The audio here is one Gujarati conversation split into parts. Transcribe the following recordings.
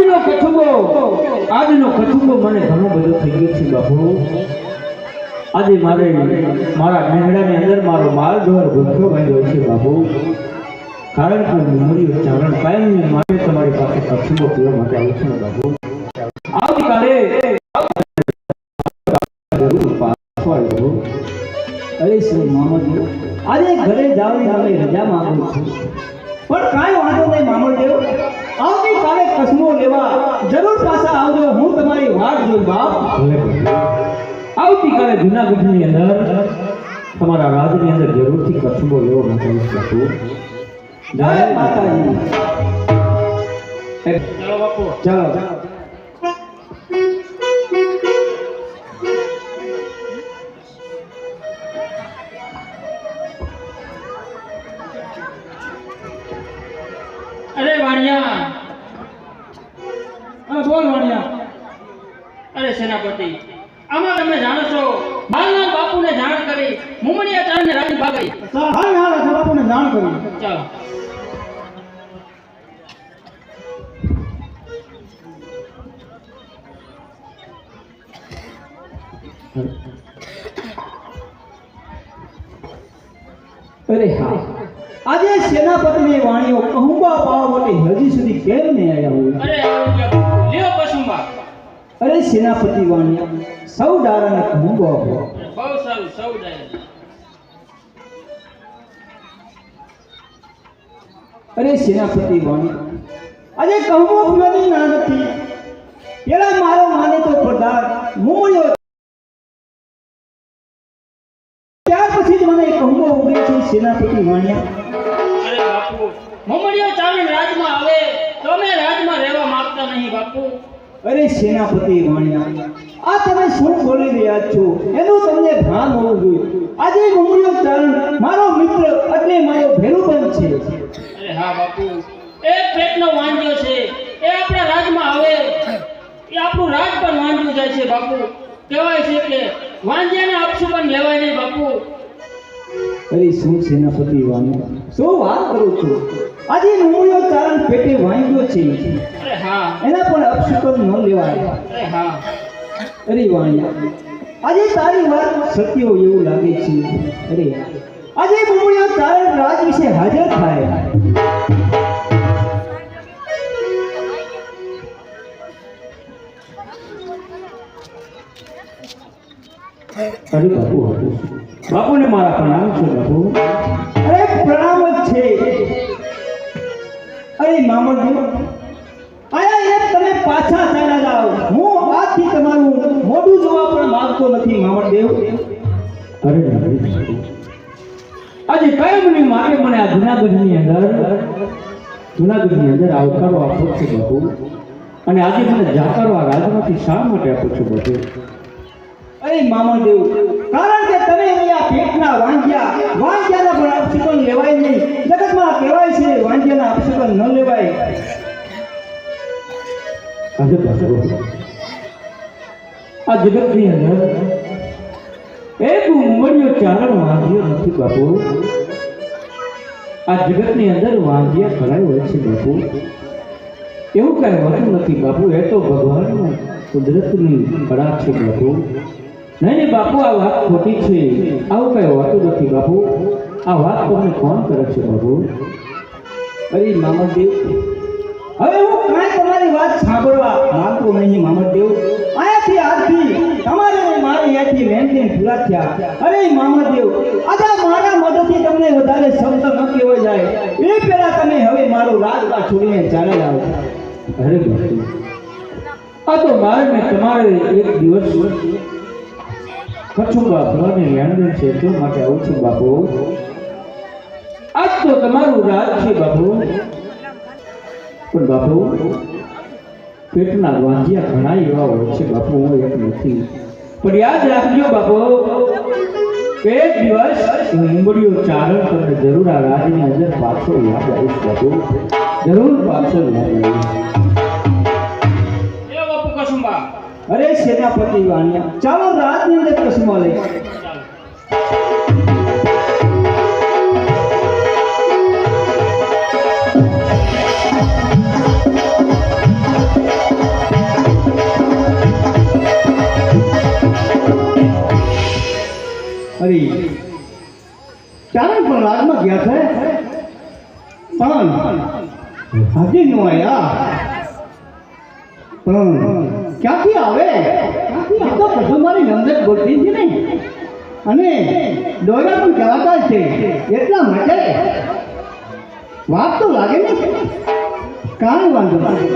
આજનો કચુંબો આજનો કચુંબો મને ઘણો બધો થઈ ગયો છે બાપુ. આજે મારે મારા મહેડાની અંદર મારો માલ ઢોર ગોઠવો ગયો છે બાપુ. કારણ કે મેમોરીઓ ચારણ કાયમની મારે તમારી પાસે કચુંબો પીવા માટે આવું છું બાપુ. આવતીકાલે અરે શ્રી મામલદેવ, આજે ઘરે જાવ મારે રજા માંગુ છું. પણ કાંઈ વાંધો નહીં, મામલદેવ. આવતીકાલે કસમો લેવા જરૂર પાછા આવજો. હું તમારી બાપ. ભલે ભલે. આવતીકાલે જુનાગઢની અંદર તમારા રાજની અંદર જરૂરથી કસમો લેવો બાપુ જય માતાજી. ચાલો બાપુ. ચાલો. અરે આમાં તમે જાણો છો બાલનાથ બાપુને જાણ કરી મુમણિયા ચાંદને રાજી ભાગઈ હાલ હા હા બાપુને જાણ કરી. ચાલો. અરે હા. આજે સેનાપતિની વાણીઓ કહુંબા પાવા માટે હજી સુધી કેમ નહીં આવ્યા હોય. અરે લ્યો કસુંબા અરે સેનાપતિ વાણિયા સૌ ડારાને કહુંબો આપો. બહુ સારું સૌ અરે સેનાપતિ વાણિયા આજે કહું પીવાની ના નથી પેલા મારો માને તો પ્રધાન મૂળ્યો ત્યાર પછી જ મને કહું ઉગે છે સેનાપતિ વાણિયા. અરે બાપુ ચાંદ રાજમાં આવે તો મેં રાજમાં રહેવા માંગતા નહીં બાપુ. અરે સેનાપતિ વાણિયા આ તમે શું બોલી રહ્યા છો? એનું તમને ભાન હોવું જોઈએ. આજે મુમળિયો ચારણ મારો મિત્ર એટલે મારો ભેરુબંધ છે. અરે હા બાપુ એક પેટનો વાંધ્યો છે. એ આપણા રાજમાં આવે. એ આપણું રાજ પણ વાંધ્યું જાય છે બાપુ. કહેવાય છે કે વાંધ્યાને પણ લેવાય નહીં બાપુ. અરે શું સેનાપતિ વાણિયા શું વાત કરું છું? આજે મુમળિયો ચારણ પેટે વાંગ્યો છે. એના પણ અપશુકન ન લેવાય. અરે વાણિયા આજે તારી વાત સત્ય એવું લાગે છે. અરે આજે મુમળિયો ચારણ રાજ વિશે હાજર થાય. અરે બાપુ બાપુને મારા પ્રણામ છે બાપુ? અરે મામલજી આયા એક તમે પાછા ચાલ્યા જાઓ. હું આજથી તમારું મોઢું જોવા પણ માંગતો નથી મામલદેવ અરે આજે કાયમની માટે મને આ જુનાગઢની અંદર જુનાગઢની અંદર આવકારો આપો છો બાપુ. અને આજે મને જાકારો આ રાજમાંથી શા માટે આપો છો બાપુ અરે મામલદેવ કારણ કે તમે અહીંયા પેટના વાંજ્યા વાંજ્યાના પણ અપશુકન લેવાય નહીં. જગતમાં કહેવાય છે વાંજ્યાના અપશુકન ન લેવાય. આ જગતની અંદર એક ઉંમરીઓ ચારણ વાંધ્યો નથી બાપુ. આ જગતની અંદર વાંધ્યા ભરાય હોય છે બાપુ. એવું કઈ હોતું નથી બાપુ. એ તો ભગવાન કુદરતની કળા છે બાપુ. નહીં નહીં બાપુ આ વાત ખોટી છે. આવું કઈ હોતું નથી બાપુ. આ વાત તમને કોણ કરે છે બાપુ? અરે મામદેવ હવે હું કાંઈ તમારી વાત સાંભળવા માંગતો નહીં મામદેવ અહીંયાથી આજથી તમારે મારી અહીંયાથી લેનદેન પૂરા થયા. અરે મામલદેવ આજે મારા મદદથી તમને વધારે શબ્દ ન કહેવાય જાય. એ પહેલા તમે હવે મારો રાજવા છોડીને ચાલે આવો. અરે બાપુ. આ તો મારે તમારે એક દિવસ કચ્છુંબા ભવાની લેણદેણ છે, તો માટે આવું છું બાપુ. આજ તો તમારું રાજ છે બાપુ. પણ બાપુ, પેટના વાંધિયા ઘણા એવા હોય છે બાપુ, હું એક નથી. પણ યાદ રાખજો બાપુ, એક દિવસ મુંબડીઓ ચારણ તમને જરૂર આ રાજની અંદર પાછો યાદ આવીશ બાપુ. જરૂર પાછો યાદ આવીશ. બાપુ કસુંબા અરે સેનાપતિ વાણિયા. ચાલો રાતની અંદર કસમાં લઈ અરે, ચારણ પણ રાતમાં ગયા છે? પણ હાજી નો આયા. પણ ક્યાંથી આવે? એ તો કશું મારી નંદર ગોઠવી છે ને અને દોરા પણ કહેવાતા છે. એટલા માટે વાત તો લાગે ને? કાંઈ વાંધો નહીં.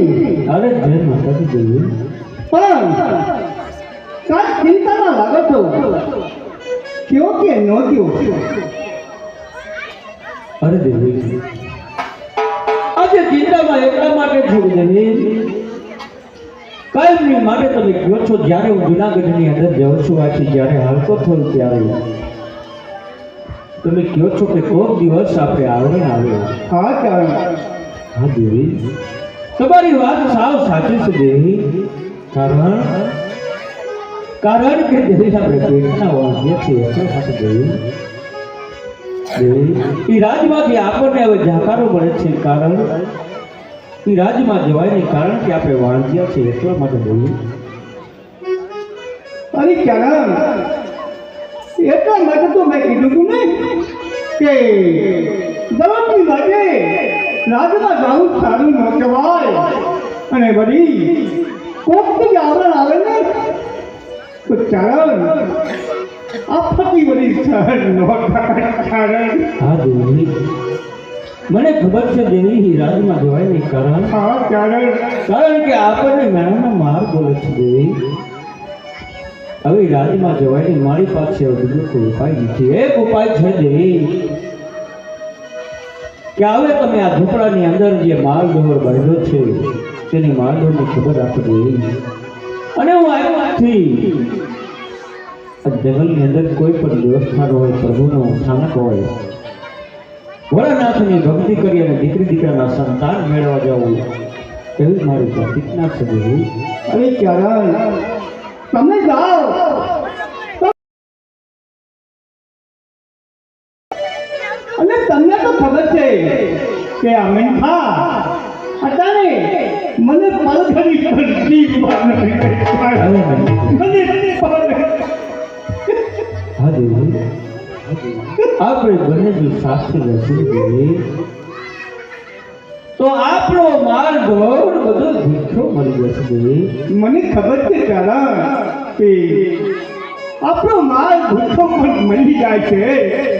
માતાજીની અરે જય માતાજી દેવી પણ કાંઈ ચિંતામાં લાગો છો? કયો કે નો કયો અરે દેવી. આજે ચિંતામાં એટલા માટે છું દેવી કાયમની માટે તમે કહો છો જ્યારે હું જુનાગઢની અંદર જાઉં છું આથી જ્યારે હાલતો થયું ત્યારે. તમે કહો છો કે કોઈક દિવસ આપણે આવરણ આવ્યો હા ચરણ હા દેવી. તમારી વાત સાવ સાચી છે દેહી કારણ કારણ કે દેહી આપણે પેટના વાંધ્ય છે એટલે સાથે દેવી એ રાજમાંથી આપણને હવે જાકારો મળે છે કારણ એ રાજમાં જવાય નહીં કારણ કે આપણે વાંધ્યા છે, એટલા માટે દેવી અરે ચરણ એટલા માટે તો મેં કીધું તું ને કે દવાની માટે રાજમાં જવું સારું ન કહેવાય. અને વળી કોકથી આવરણ આવે ને તો ચરણ. આફતી વળી સહન ન ચરણ હા દેવી. મને ખબર છે દેવી એ રાજમાં જવાય નહીં કારણ. હા કારણ. કારણ કે આપણને મેળાનો માર બોલે છે દેવી. હવે રાજમાં જવાય મારી પાસે અદભુત કોઈ ઉપાય નથી. એક ઉપાય છે દેવી. કે હવે તમે આ ઝૂંપડાની અંદર જે માલ ડોર બાંધ્યો છે, તેની માલ ડોરની ખબર આપી દેવી અને હું આજથી જંગલની અંદર કોઈ પણ દેવસ્થાન હોય, પ્રભુનો સ્થાનક હોય, ભોળાનાથની ભક્તિ કરી અને દીકરી દીકરાના સંતાન મેળવવા જવું એવી મારી પ્રતિજ્ઞા છે દેવી અરે તમે જાઓ. કે આ મીઠા અત્યારે મને પલખરી પડતી મને હા આપણે બંને જો સાથે રહેશું તો આપણો માર્ગ બધો ભીખો મળી જશે મને ખબર છે ચરણ કે આપણો માર્ગ ભૂખ્યો પણ મળી જાય છે. હા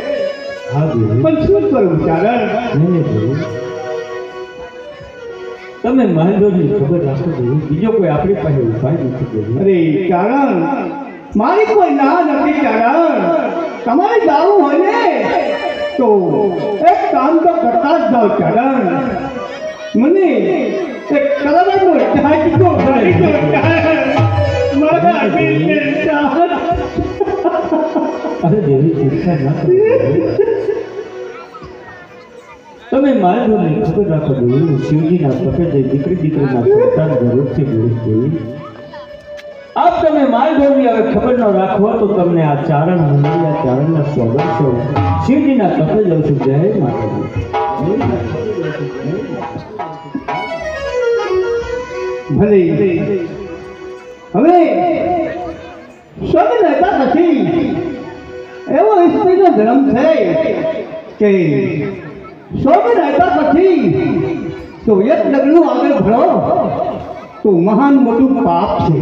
પણ શું કરું ચરણ નહીં નહીં દેવી તમે મહેન્દ્રની ખબર રાખો દેવી બીજો કોઈ આપણી પાસે ઉપાય નથી દેવી અરે ચરણ મારી કોઈ ના નથી ચરણ તમારે જાવું હોય ને તો એક કામ તો કરતા જ જાઓ ચરણ મને એક કલરનો ઢાંચકો ભરી દો ચરણ મારા દિલને ચરણ અરે દેવી ચિંતા ના કરો દેવી. તમે મહેન્દ્રની ખબર રાખો હું શિવજીના જઈ દીકરી દીકરીના સંતાન જરૂરથી બોલીશ દેવી આપ તમે માલગોળની હવે ખબર ન રાખો તો તમને આ ચારણ મંદિરના ચારણના સ્વાગત છો શિવજીના તપે જાઉં છું. જય માતાજી. ભલે. હવે સ્વામી રહેતા નથી. એવો સ્ત્રીનો ધર્મ છે કે સ્વર્ગ રહેતા પછી તો એક ડગલું આગળ ભરો. તો મહાન મોટું પાપ છે.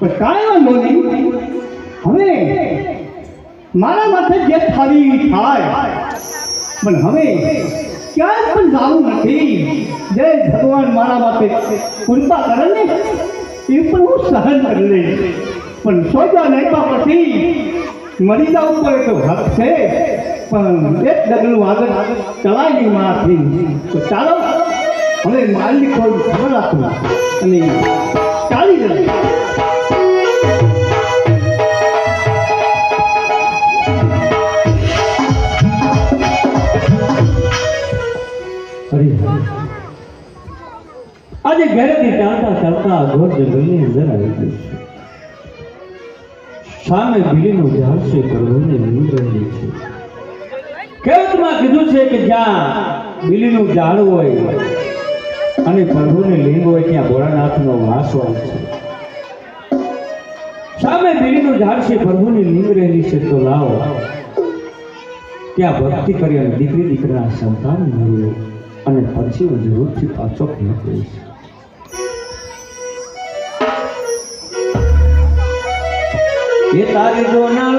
પણ કાંઈ વાંધો નહીં. હવે મારા માથે જે થાવી થાય, પણ હવે ક્યાંય પણ જવું નથી. જય ભગવાન મારા માટે કૃપા કરે ને એ પણ હું સહન કરી લઈશ પણ સોજા નાખ્યા પછી મરીદા ઉપર તો હક છે. પણ એક ડગલું આગળ ચલાવી મારાથી તો ચાલો, હવે માલની કોઈ ખબર આપું અને ચાલી જાય આજે ઘરેથી ચાલતા ચાલતા ઘોર જંગલની અંદર આવી ગયું સામે બીલીનું ઝાડ છે લીંબ રહેલી છે. કહેવતમાં કીધું છે કે જ્યાં બીલીનું ઝાડ હોય અને પ્રભુની લિંગ હોય ત્યાં ભોળાનાથનો વાસ હોય છે. સામે બિલીનું ઝાડ છે, પ્રભુની લિંગ રહેલી છે, તો લાવો. ત્યાં ભક્તિ કરી અને દીકરી દીકરાના સંતાન મળ્યું અને પછી હું જરૂરથી પાછો ખેત લઈશ એ તારી જો ના